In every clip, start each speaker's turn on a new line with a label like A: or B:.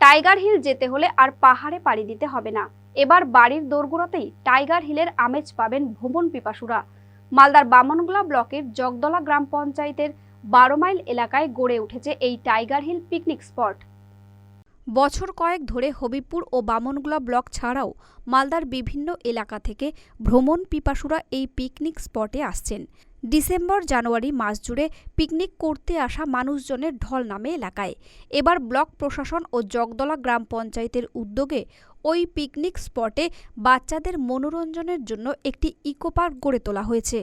A: Tiger hill যেতে হলে আর পাহাড়ে পাড়ি দিতে হবে না। এবার বাড়ির দোরগোড়াতেই টাইগার হিলের আমেজ পাবেন ভ্রমণ পিপাসুরা। মালদার বামনগোলা ব্লকের জগদলা গ্রাম পঞ্চায়েতের বারো মাইল এলাকায় গড়ে উঠেছে এই টাইগার হিল পিকনিক স্পট। বছর কয়েক ধরে হবিবপুর ও বামনগুলা ব্লক ছাড়াও মালদার বিভিন্ন এলাকা থেকে ভ্রমণ পিপাসুরা এই পিকনিক স্পটে আসছেন। ডিসেম্বর, জানুয়ারি মাস জুড়ে পিকনিক করতে আসা মানুষজনের ঢল নামে এলাকায়। এবার ব্লক প্রশাসন ও জগদলা গ্রাম পঞ্চায়েতের উদ্যোগে ওই পিকনিক স্পটে বাচ্চাদের মনোরঞ্জনের জন্য একটি ইকো পার্ক গড়ে তোলা হয়েছে।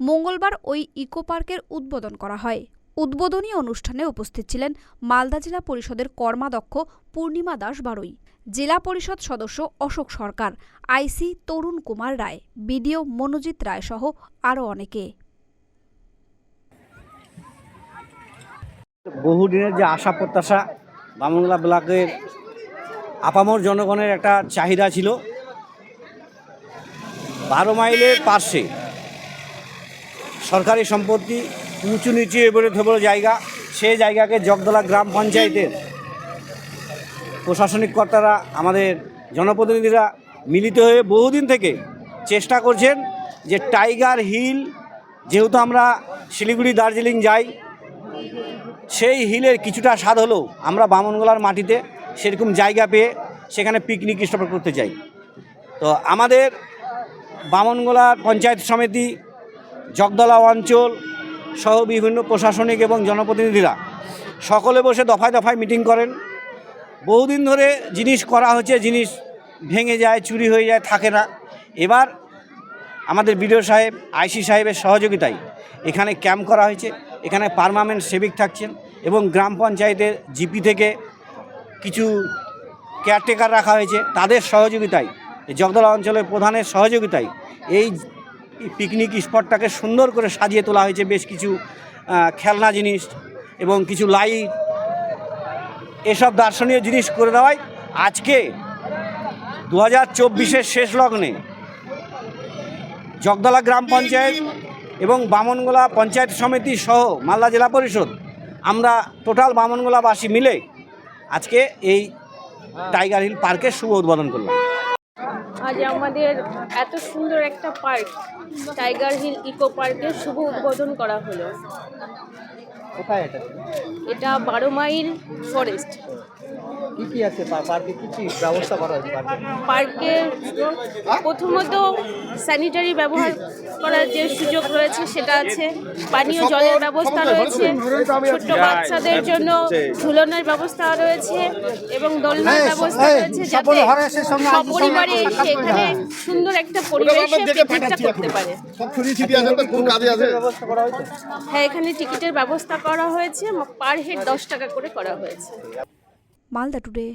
A: মঙ্গলবার ওই ইকো পার্কের উদ্বোধন করা হয়। উদ্বোধনী অনুষ্ঠানে উপস্থিত ছিলেন মালদা জেলা পরিষদের কর্মাধ্যক্ষ পূর্ণিমা দাস বারুই, জেলা পরিষদ সদস্য অশোক সরকার, আইসি তরুণ কুমার রায়, বিডিও মনোজিৎ রায় সহ আরও অনেকে।
B: বহুদিনের যে আশা প্রত্যাশা বামনগোলা ব্লকের আপামর জনগণের একটা চাহিদা ছিল, বারো মাইলের পার্শ্বে সরকারি সম্পত্তি উঁচু নিচু এবারে ধবল জায়গা। সেই জায়গাকে জগদলা গ্রাম পঞ্চায়েতের প্রশাসনিক কর্তারা, আমাদের জনপ্রতিনিধিরা মিলিত হয়ে বহুদিন থেকে চেষ্টা করছেন যে টাইগার হিল, যেহেতু আমরা শিলিগুড়ি, দার্জিলিং যাই, সেই হিলের কিছুটা স্বাদ হলেও আমরা বামনগোলার মাটিতে, সেরকম জায়গা পেয়ে সেখানে পিকনিক স্টপ করতে চাই তো আমাদের বামনগোলা পঞ্চায়েত সমিতি, জগদলা অঞ্চল সহ বিভিন্ন প্রশাসনিক এবং জনপ্রতিনিধিরা সকলে বসে দফায় দফায় মিটিং করেন। বহুদিন ধরে জিনিস করা হচ্ছে, জিনিস ভেঙে যায়, চুরি হয়ে যায়, থাকে না। এবার আমাদের বিডিও সাহেব, আইসি সাহেবের সহযোগিতায় এখানে ক্যাম্প করা হয়েছে। এখানে পারমানেন্ট সেবিক থাকছেন এবং গ্রাম পঞ্চায়েতের জিপি থেকে কিছু কেয়ারটেকার রাখা হয়েছে। তাদের সহযোগিতায় জগদলা অঞ্চলের প্রধানের সহযোগিতায় এই পিকনিক স্পটটাকে সুন্দর করে সাজিয়ে তোলা হয়েছে বেশ কিছু খেলনা জিনিস এবং কিছু লাইট। এসব দর্শনীয় জিনিস করে দেওয়ায় আজকে দু হাজার চব্বিশের শেষ লগ্নে জগদলা গ্রাম পঞ্চায়েত এবং বামনগোলা পঞ্চায়েত সমিতি সহ মালদা জেলা পরিষদ আমরা টোটাল বামনগোলাবাসী মিলে আজকে এই টাইগার হিল পার্কের শুভ উদ্বোধন করলাম।
C: আজ আমাদের এত সুন্দর একটা পার্ক টাইগার হিল ইকো পার্কের শুভ উদ্বোধন করা হলো।
D: কোথায় এটা?
C: এটা বারো মাইল ফরেস্ট।
D: কি কি আছে পার্কে? কি কি ব্যবস্থা করা হয়েছে পার্কে?
C: পার্কের প্রথমত স্যানিটারি ব্যবহার করার যে সুযোগ রয়েছে সেটা আছে। পানীয় জলের ব্যবস্থা রয়েছে। ছোট্ট বাচ্চাদের জন্য ঝুলনের ব্যবস্থা রয়েছে এবং দোলনার ব্যবস্থা রয়েছে যাতে সপরিবারে এসে এখানে সুন্দর একটা পরিবেশে পিকনিকটা করতে পারে। হ্যাঁ এখানে টিকিটের ব্যবস্থা করা হয়েছে পার হেড দশ টাকা করে করা হয়েছে।
A: Malda today.